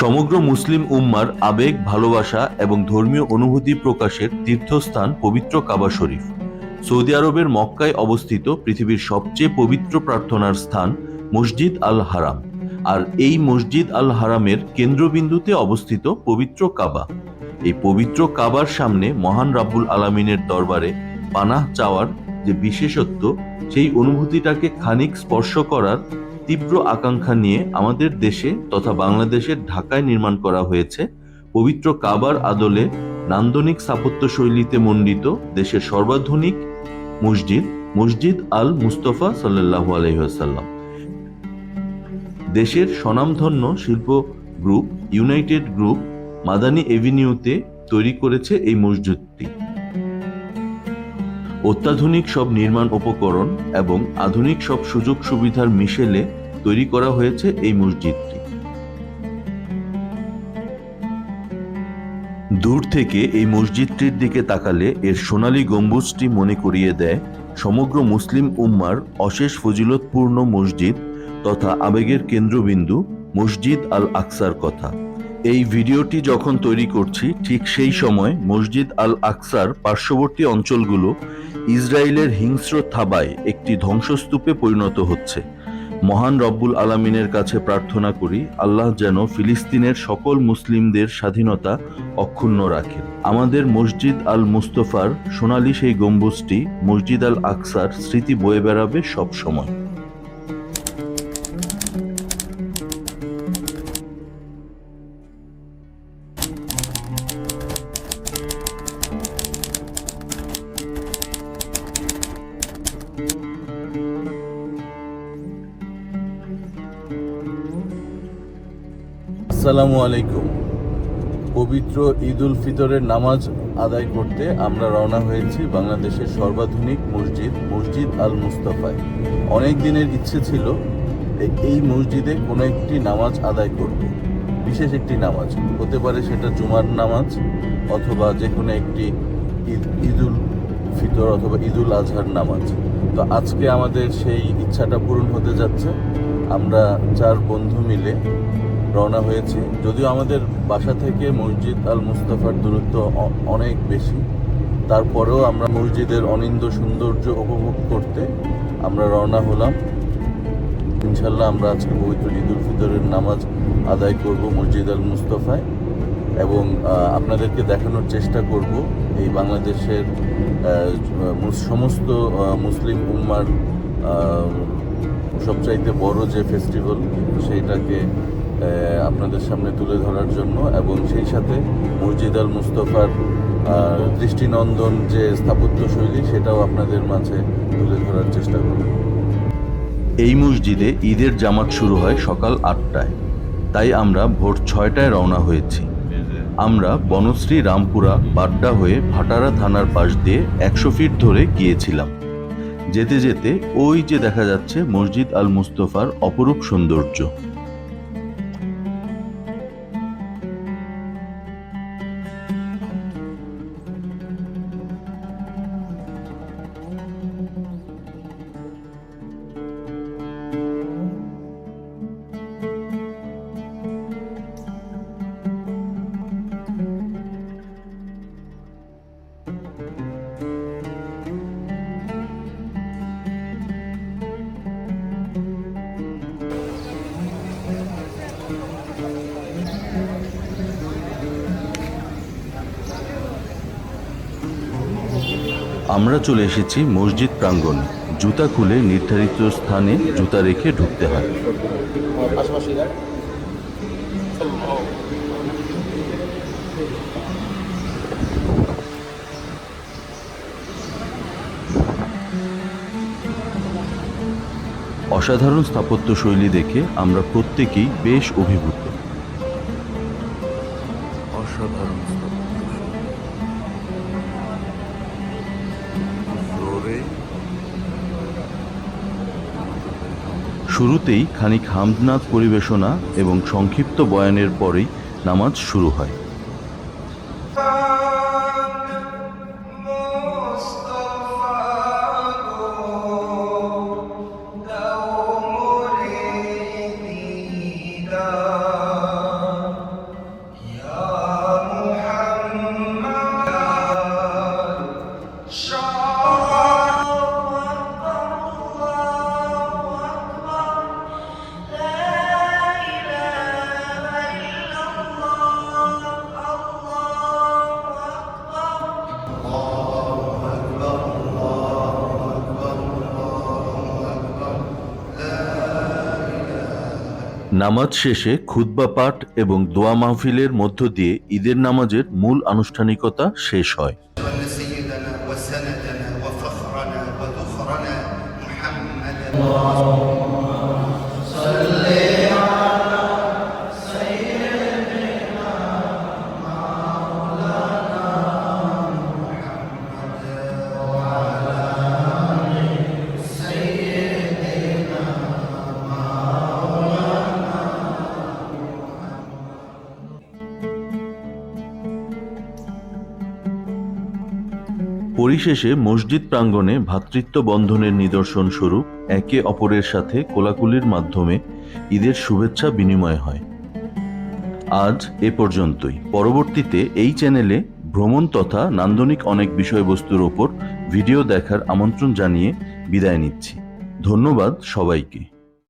সমগ্র মুসলিম উম্মার আবেগ, ভালোবাসা এবং ধর্মীয় অনুভূতি প্রকাশের তীর্থস্থান পবিত্র কাবা শরীফ। সৌদি আরবের মক্কায় অবস্থিত পৃথিবীর সবচেয়ে পবিত্র প্রার্থনার স্থান মসজিদ আল হারাম। আর এই মসজিদ আল হারামের কেন্দ্রবিন্দুতে অবস্থিত পবিত্র কাবা। এই পবিত্র কাবার সামনে মহান রাব্বুল আলামিনের দরবারে পানাহ চাওয়ার যে বিশেষত্ব, সেই অনুভূতিটাকে খানিক স্পর্শ করার তীব্র আকাঙ্ক্ষা নিয়ে আমাদের দেশে তথা বাংলাদেশের ঢাকায় নির্মাণ করা হয়েছে পবিত্র কাবার আদলে নান্দনিক স্থাপত্য শৈলীতে মণ্ডিত দেশের সর্বাধুনিক মসজিদ মসজিদ আল মুস্তফা সাল্লাল্লাহু আলহিহাসাল্লাম দেশের স্বনামধন্য শিল্প গ্রুপ, ইউনাইটেড গ্রুপ, মাদানী এভিনিউতে তৈরি করেছে এই মসজিদটি। অত্যাধুনিক সব নির্মাণ উপকরণ এবং আধুনিক সব সুযোগ সুবিধার মিশেলে তৈরি করা হয়েছে এই মসজিদটি। দূর থেকে এই মসজিদটির দিকে তাকালে এর সোনালী গম্বুজটি মনে করিয়ে দেয় সমগ্র মুসলিম উম্মার অশেষ ফজিলতপূর্ণ মসজিদ তথা আবেগের কেন্দ্রবিন্দু মসজিদ আল আকসার কথা। এই ভিডিওটি যখন তৈরি করছি, ঠিক সেই সময় মসজিদ আল আকসার পার্শ্ববর্তী অঞ্চলগুলো ইসরায়েলের হিংস্র থাবায় একটি ধ্বংসস্তূপে পরিণত হচ্ছে। মহান রব্বুল আলামিনের কাছে প্রার্থনা করি, আল্লাহ যেন ফিলিস্তিনের সকল মুসলিমদের স্বাধীনতা অক্ষুণ্ণ রাখেন। আমাদের মসজিদ আল মুস্তফার সোনালি সেই গম্বুজটি মসজিদ আল আকসার স্মৃতি বয়ে বেড়াবে সব আসসালামু আলাইকুম। পবিত্র ঈদ উল ফিতরের নামাজ আদায় করতে আমরা রওনা হয়েছি বাংলাদেশের সর্বাধুনিক মসজিদ মসজিদ আল মুস্তাফায়। অনেক দিনের ইচ্ছে ছিল এই মসজিদে কোনো একটি নামাজ আদায় করব। বিশেষ একটি নামাজ, হতে পারে সেটা জুমার নামাজ অথবা যে কোনো একটি ঈদ, ঈদুল ফিতর অথবা ঈদুল আজহার নামাজ। তো আজকে আমাদের সেই ইচ্ছাটা পূরণ হতে যাচ্ছে। আমরা চার বন্ধু মিলে রওনা হয়েছি। যদিও আমাদের বাসা থেকে মসজিদ আল মুস্তাফার দূরত্ব অনেক বেশি। তারপরেও আমরা মসজিদের অনিন্দ সৌন্দর্য উপভোগ করতে আমরা রওনা হলাম। ইনশাল্লাহ আমরা আজকে পবিত্র ঈদ উল ফিতরের নামাজ আদায় করব মসজিদ আল মুস্তফায় এবং আপনাদেরকে দেখানোর চেষ্টা করব এই বাংলাদেশের সমস্ত মুসলিম উম্মার সবচাইতে বড় যে ফেস্টিভ্যাল সেইটাকে আপনাদের সামনে তুলে ধরার জন্য এবং সেই সাথে মসজিদ আল মুস্তফার দৃষ্টিনন্দন যে স্থাপত্য শৈলী, সেটাও আপনাদের মাঝে তুলে ধরার চেষ্টা করব। এই মসজিদে ঈদের জামাত শুরু হয় সকাল আটটায়। তাই আমরা ভোর ছয়টায় রওনা হয়েছি। আমরা বনশ্রী রামপুরা বাড্ডা হয়ে ভাটারা থানার পাশ দিয়ে একশো ফিট ধরে গিয়েছিলাম। যেতে যেতে ওই যে দেখা যাচ্ছে মসজিদ আল মুস্তফার অপরূপ সৌন্দর্য। আমরা চলে এসেছি মসজিদ প্রাঙ্গণ। জুতা খুলে নির্ধারিত স্থানে জুতা রেখে ঢুকতে হয়। অসাধারণ স্থাপত্য শৈলী দেখে আমরা প্রত্যেকেই বেশ অভিভূত। শুরুতেই খানিক হামদনাথ পরিবেশনা এবং সংক্ষিপ্ত বয়ানের পরেই নামাজ শুরু হয়। নামাজ শেষে খুতবা পাঠ এবং দোয়া মাহফিলের মধ্য দিয়ে ঈদের নামাজের মূল আনুষ্ঠানিকতা শেষ হয়। পরিশেষে মসজিদ প্রাঙ্গণে ভ্রাতৃত্ব বন্ধনের নিদর্শন স্বরূপ একে অপরের সাথে কোলাকুলির মাধ্যমে ঈদের শুভেচ্ছা বিনিময় হয়। আজ এ পর্যন্তই। পরবর্তীতে এই চ্যানেলে ভ্রমণ তথা নান্দনিক অনেক বিষয়বস্তুর ওপর ভিডিও দেখার আমন্ত্রণ জানিয়ে বিদায় নিচ্ছি। ধন্যবাদ সবাইকে।